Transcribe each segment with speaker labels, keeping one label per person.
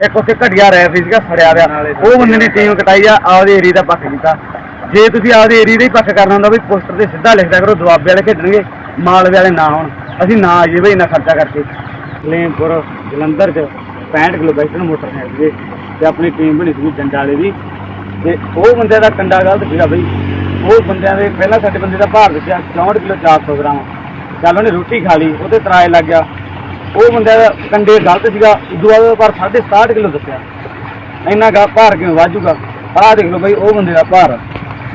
Speaker 1: ਇੱਕ ਉੱਥੇ ਘਟਿਆ ਰੈਫਰੀ ਸੀਗਾ ਫੜਿਆ ਰਿਹਾ ਉਹ ਬੰਦੇ ਨੇ ਟੀਮ ਕਟਾਈ ਆ, ਆਪਦੇ ਏਰੀਆ ਦਾ ਪੱਖ ਕੀਤਾ। ਜੇ ਤੁਸੀਂ ਆਪਦੇ ਏਰੀਆ ਦਾ ਹੀ ਪੱਖ ਕਰਨਾ ਹੁੰਦਾ ਵੀ ਪੋਸਟਰ ਤੇ ਸਿੱਧਾ ਲਿਖ ਦਿਆ ਕਰੋ ਦੁਆਬੇ ਵਾਲੇ ਖੇਡਣਗੇ, ਮਾਲਵੇ ਵਾਲੇ ਨਾ ਹੋਣ। ਅਸੀਂ ਨਾ ਆਈਏ ਬਈ ਇੰਨਾ ਖਰਚਾ ਕਰਕੇ। ਲੇਮਪੁਰ, ਜਲੰਧਰ ਚ 65 ਕਿਲੋ ਬੈਠਣ ਮੋਟਰਸਾਈਕਲ ਦੇ ਤੇ ਆਪਣੀ ਟੀਮ ਬਣੀ ਸੀ ਵਾਲੇ ਦੀ। ਤੇ ਉਹ ਬੰਦੇ ਦਾ ਕੰਡਾ ਗਲਤ ਸੀਗਾ ਬਈ। ਉਹ ਬੰਦਿਆਂ ਦੇ ਪਹਿਲਾਂ ਸਾਡੇ ਬੰਦੇ ਦਾ ਭਾਰ ਦੱਸਿਆ 64 ਕਿਲੋ 400 ਗ੍ਰਾਮ। ਚੱਲ ਉਹਨੇ ਰੋਟੀ ਖਾ ਲਈ, ਉਹਦੇ ਤਰਾਏ ਲੱਗ ਗਿਆ। ਉਹ ਬੰਦੇ ਦਾ ਕੰਡੇ ਗਲਤ ਸੀਗਾ ਉਦੋਂ ਬਾਅਦ ਪਰ 67 ਕਿਲੋ ਦੱਸਿਆ। ਇੰਨਾ ਗਾ ਭਾਰ ਕਿਵੇਂ ਵਾਜੂਗਾ ਆਹ ਦੇਖ ਲਓ ਬਈ ਉਹ ਬੰਦੇ ਦਾ ਭਾਰ।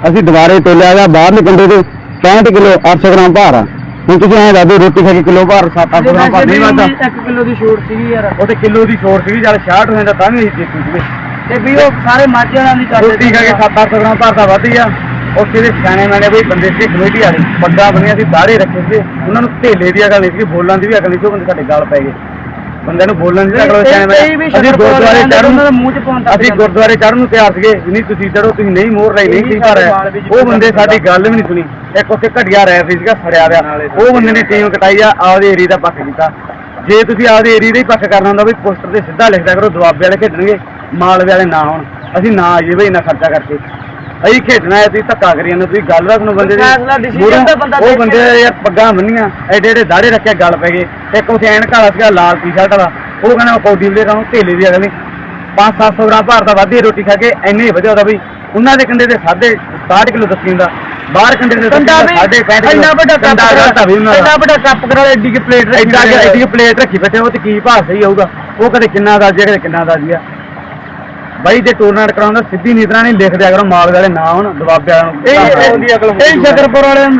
Speaker 1: ਅਸੀਂ ਦੁਬਾਰੇ ਤੋਲਿਆ ਗਿਆ ਬਾਹਰਲੇ ਕੰਡੇ ਤੇ 65 ਕਿਲੋ 800 ਗ੍ਰਾਮ ਭਾਰ ਆ। ਹੁਣ ਤੁਸੀਂ ਐਂ ਦੱਸੋ ਰੋਟੀ ਖਾ ਕੇ ਕਿਲੋ ਭਾਰ 7-8 ਗ੍ਰਾਮ ਭਾਰ ਨਹੀਂ ਵੱਧਦਾ।
Speaker 2: 1 ਕਿਲੋ ਦੀ ਛੋਟ ਸੀਗੀ ਯਾਰ।
Speaker 1: ਉਹ ਤੇ ਕਿਲੋ ਦੀ ਛੋਟ ਸੀਗੀ ਜਦ 66 ਹੋ ਜਾਂਦਾ ਤਾਂ ਵੀ ਅਸੀਂ ਦੇਖੀ ਸੀਗੇ।
Speaker 2: ਤੇ ਵੀ ਉਹ ਸਾਰੇ ਮਾਝਿਆਂ ਨਾਲ ਦੀ ਕਰਦੇ
Speaker 1: ਰੋਟੀ ਖਾ ਕੇ 7-8 ਗ੍ਰਾਮ ਭਾਰ ਦਾ ਵੱਧ ਗਿਆ। ਉੱਥੇ ਦੇ ਸਿਆਣੇ ਮੈਨੇ ਬਈ ਬੰਦੇ ਸੀ ਕਮੇਟੀ ਵਾਲੇ ਪੱਗਾਂ ਬਣੀਆਂ ਸੀ ਦਾੜੇ ਰੱਖੇ ਸੀ। ਉਹਨਾਂ ਨੂੰ ਢੇਲੇ ਦੀ ਅਕਲ ਨਹੀਂ ਸੀ ਬੋਲਣ ਦੀ ਵੀ ਅਕਲ ਨਹੀਂ ਸੀ ਉਹ ਬੰਦੇ ਸਾਡੇ ਗਲ ਪੈ ਗਏ। ਬੰਦੇ ਨੂੰ ਬੋਲਣ ਦੀ ਅਕਲ ਸਿਆਣੇ
Speaker 2: ਵੀ
Speaker 1: ਮੈਨੇ ਅਸੀਂ ਗੁਰਦੁਆਰੇ ਚੜ੍ਹਨ
Speaker 2: ਉਹਨਾਂ ਦੇ ਮੂੰਹ ਚ ਤੱਕ
Speaker 1: ਅਸੀਂ ਗੁਰਦੁਆਰੇ ਚੜ੍ਹਨ ਨੂੰ ਤਿਆਰ ਸੀਗੇ। ਵੀ ਨਹੀਂ ਤੁਸੀਂ ਚੜੋ ਤੁਸੀਂ ਨਹੀਂ ਮੋਰ ਲਈ ਨਹੀਂ ਕੀ ਕਰ ਉਹ ਬੰਦੇ ਸਾਡੀ ਗੱਲ ਵੀ ਨਹੀਂ ਸੁਣੀ। ਇੱਕ ਉੱਥੇ ਘਟਿਆ ਰੈਫਰੀ ਸੀਗਾ ਫੜਿਆ ਰਿਹਾ ਉਹ ਬੰਦੇ ਨੇ ਟੀਮ ਕਟਾਈ ਆ ਆਪਦੇ ਏਰੀਆ ਦਾ ਪੱਖ ਕੀਤਾ। ਜੇ ਤੁਸੀਂ ਆਪਦੇ ਏਰੀਆ ਦਾ ਹੀ ਪੱਖ ਕਰਨਾ ਹੁੰਦਾ ਵੀ ਪੋਸਟਰ ਤੇ ਸਿੱਧਾ ਲਿਖ ਦਿਆ ਕਰੋ ਦੁਆਬੇ ਵਾਲੇ ਖੇਡਣਗੇ ਮਾਲਵੇ ਵਾਲੇ ਨਾ ਹੋਣ ਅਸੀਂ ਨਾ ਆਈਏ ਬਈ ਇੰਨਾ ਖਰਚਾ ਕਰਕੇ। ਅਸੀਂ ਖੇਡਣਾ ਹੈ ਤੁਸੀਂ ਧੱਕਾ ਕਰੀ ਜਾਂਦੇ ਤੁਸੀਂ ਗੱਲ ਦਾ ਤੁਹਾਨੂੰ ਬੰਦੇ
Speaker 2: ਫੈਸਲਾ decision
Speaker 1: ਮੂਹਰੋਂ-
Speaker 2: ਤਾਂ ਬੰਦਾ
Speaker 1: ਉਹ
Speaker 2: ਦੇਖੇ।
Speaker 1: ਬੰਦੇ ਯਾਰ ਪੱਗਾਂ ਬੰਨੀਆਂ ਐਡੇ ਐਡੇ ਦਾੜੇ ਰੱਖਿਆ ਗੱਲ ਪੈ ਗਏ ਇੱਕ ਉੱਥੇ ਐਨਕ ਵਾਲਾ ਸੀਗਾ ਲਾਲ ਟੀ-ਸ਼ਰਟ ਵਾਲਾ। ਉਹ ਕਹਿੰਦਾ ਮੈਂ ਕੌਡੀ ਵੀਰੇ ਨੂੰ ਢੇਲੇ ਦੀ ਅਗਲ ਨਹੀਂ 5-700 ਗ੍ਰਾਮ ਭਾਰ ਦਾ ਵਾਧੀ ਰੋਟੀ ਖਾ ਕੇ ਇੰਨੇ ਹੀ ਵਧਿਆ ਉਹਦਾ ਬਈ ਉਹਨਾਂ ਦੇ ਕੰਡੇ ਦੇ ਸਾਢੇ 60 ਕਿਲੋ ਦੱਸੀ ਹੁੰਦਾ ਬਾਹਰ ਕੰਡੇ ਦੇ
Speaker 2: ਕੰਡਾ ਵੀ
Speaker 1: ਸਾਢੇ 65
Speaker 2: ਇੰਨਾ ਵੱਡਾ ਕੱਪ
Speaker 1: ਕੰਡਾ ਗਲਤ ਵੀ ਉਹਨਾਂ ਦਾ।
Speaker 2: ਇੰਨਾ ਵੱਡਾ ਕੱਪ ਕਰਾ ਐਡੀ ਕਿ ਪਲੇਟ
Speaker 1: ਐਡਾ ਕਿ ਐਡੀ ਕਿ ਪਲੇਟ ਰੱਖੀ ਬੈਠੇ ਉਹ ਤੇ ਕੀ ਭਾਅ ਸਹੀ ਆਊਗਾ ਉਹ ਕਦੇ ਕਿੰਨਾ ਦਾ ਕਦੇ ਕਿੰਨਾ ਦਾ ਆ। ਬਾਈ ਜੇ ਟੂਰਨਾਮੈਂਟ ਕਰਾਉਂਦਾ ਸਿੱਧੀ ਨੀਤਰਾ ਨਹੀਂ ਲਿਖ ਦਿਆ ਕਰੋ ਮਾਲ ਵਾਲੇ ਨਾ ਹੋਣ ਦਬਾਬੇ ਵਾਲਿਆਂ ਨੂੰ।
Speaker 2: ਇਹ ਇਹ ਸ਼ਕਰਪੁਰ ਵਾਲਿਆਂ ਦੇ